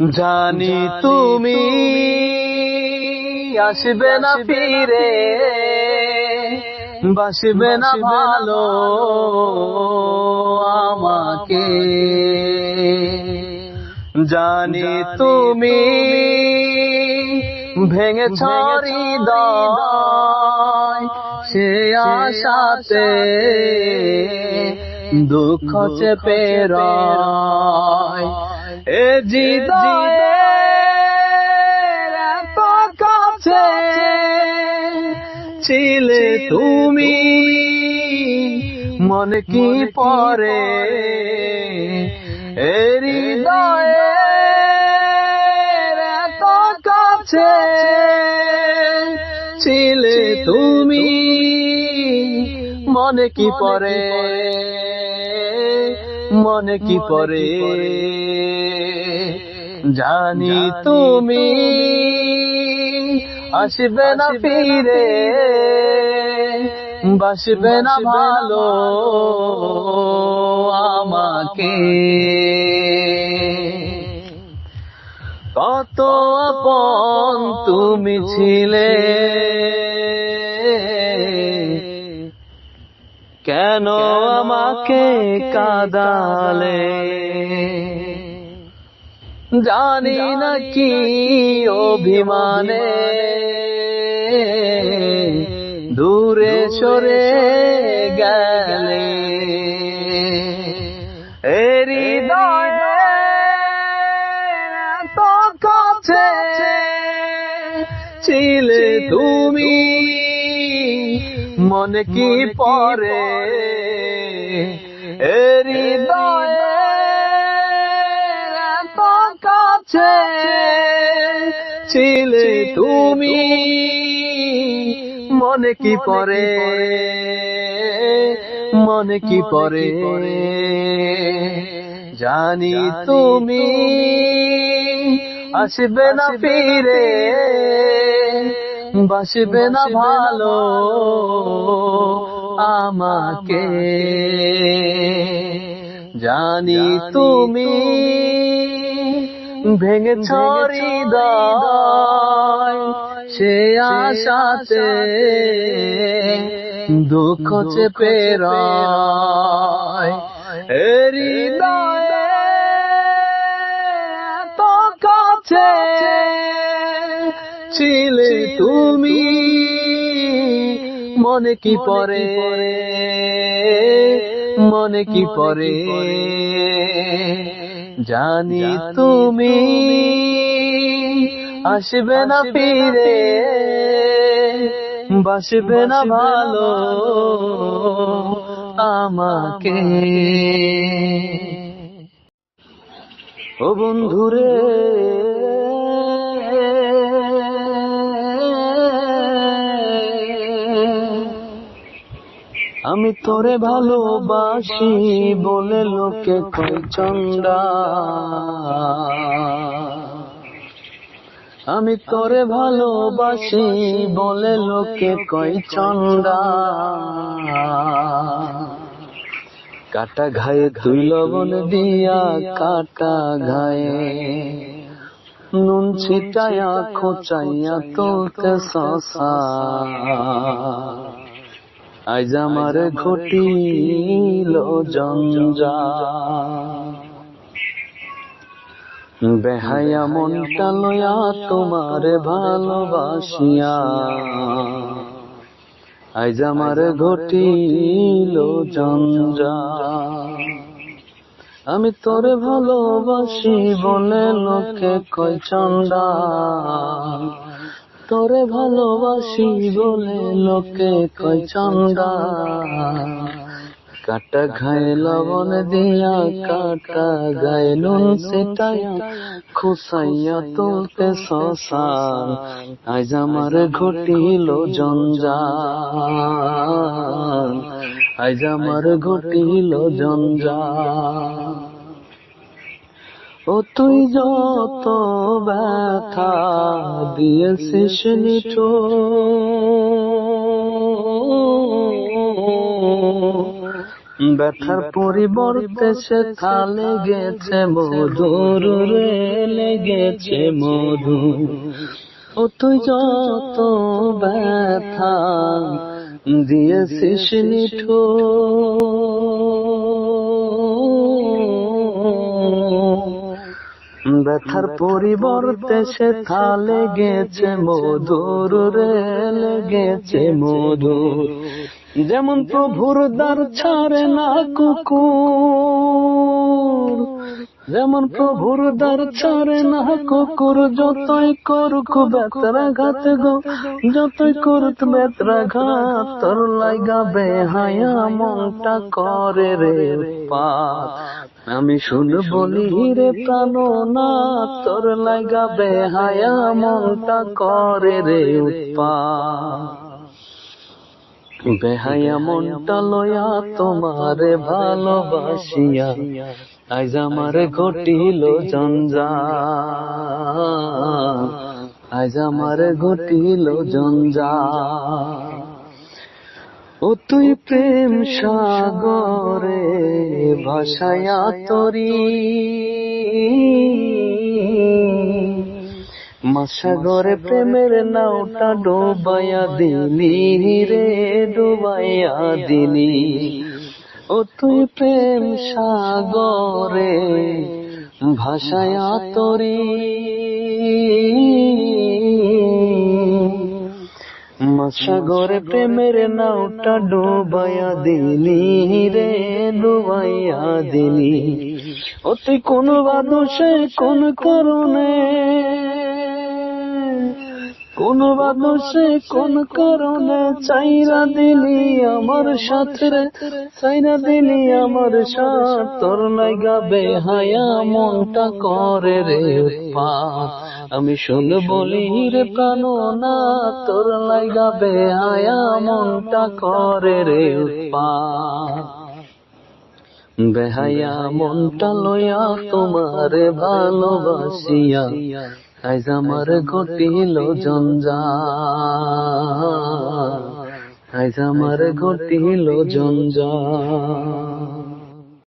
জানি তুমি আসবে না ফিরে বাসবে না ভালো আমাকে। জানি তুমি ভেঙে ছড়ি সে আশাতে দুঃখ চেপে রয়। এ কাছে ছিলে তুমি মন কি পরে? হৃদয়ে কাছে ছিলে তুমি মনে কি পরে? মনে কি পরে জানি তুমি আসবে না ফিরে বাসবে না ভালো আমাকে। কত আপন তুমি ছিলে। কেন আমাকে কাদালে? জানি না কি অভিমানে। দূরে সরে গেলে। মনে কি পরে? হৃদয়ে কাছে ছিলে তুমি? মনে কি পরে? মনে কি পরে? জানি তুমি আসবে না ফিরে। বাসবে না ভালো আমাকে। জানি তুমি ভেঙে ছড়ি সে আশাতে দুঃখ চেপে হৃদয়ে এত কাছে ছিলে তুমি। মনে কি পরে মনে কি পরে জানি তুমি আসবে না ফিরে। বাসবে না ভালো আমাকে। ও বন্ধুরে আমি তোরে ভালোবাসি বলে লোকে কই চন্ডা আমি তোরে ভালোবাসি বলে লোকে কই চন্ডা কাটা ঘায়ে তুই লবণ দিয়া, কাটা ঘায়ে নুন ছিটায়া, খোঁচাইয়া তোকে শশা আজ আমার ঘটিল জঞ্জা বেহায়া মনটা লয়া তোমার ভালোবাসিয়া। আজ আমার ঘটিল জঞ্জা আমি তোরে ভালোবাসি বলে লোকে কয় চন্ডা তোরে ভালোবাসি বলে লোকে কয় চন্ডা কাটা ঘায়ে লবণ দিয়া, কাটা গায়ে নুন সেটাইয়া খুসাইয়া তুলতে শশান আজ আমার ঘটিল জঞ্জাল। আজ আমার ঘটিল জঞ্জাল। ও তুই যত ব্যথা দিয়েছিস নিঠো। ব্যথার পরিবর্তে সে থালে গেছে মধুর রে লেগেছে মধু। ও তুই যত ব্যথা দিয়েছিস নিঠো। ব্যথার পরিবর্তে সে থালে গেছে, মধুর রে লেগেছে মধুর। যেমন প্রভুর দ্বার ছাড়ে না কুকুর, যেমন প্রভুর দ্বার ছাড়ে না কুকুর, যতই করুক বেত্রাঘাত গো, যতই করুক বেত্রাঘাত তোর লাইগা বেহায়া মনটা করে রে পাত। আমি শুন বলি রে না তোর লাইগা বেহায়া মনটা করে রে উৎপাত বেহায়া মনটা লয়া তোমারে ভালোবাসিয়া, আজ আমার ঘটিল জঞ্জা আজ আমার ঘটিল জঞ্জা ও তুই প্রেম সাগরে ভাসায়া তরি মাসাগরে প্রেমের নাওটা ডোবাইয়া দিলি রে ডোবাইয়া দিলি। ও তুই প্রেম সাগরে ভাসায়া তরি মাসাগরে প্রেমের নাওটা ডোবাইয়া দিলি রে ডোবাইয়া দিলি। তুই কোন বাদুষে কোন করণে? কোন বাদোষে কোন কারণে চাইরা দিলি আমার সাথে? চাইরা দিলি আমার সাথ, তোর লাইগা বেহায়া মনটা করে রে উৎপাত আমি শুন বলি রে প্রাণ না, তোর লাইগা বেহায়া মনটা করে রে উৎপাত বেহায়া মনটা লয়া তোমারে ভালোবাসিয়া আজ আমার ঘটিল জঞ্জা আজ আমার ঘটিল জঞ্জা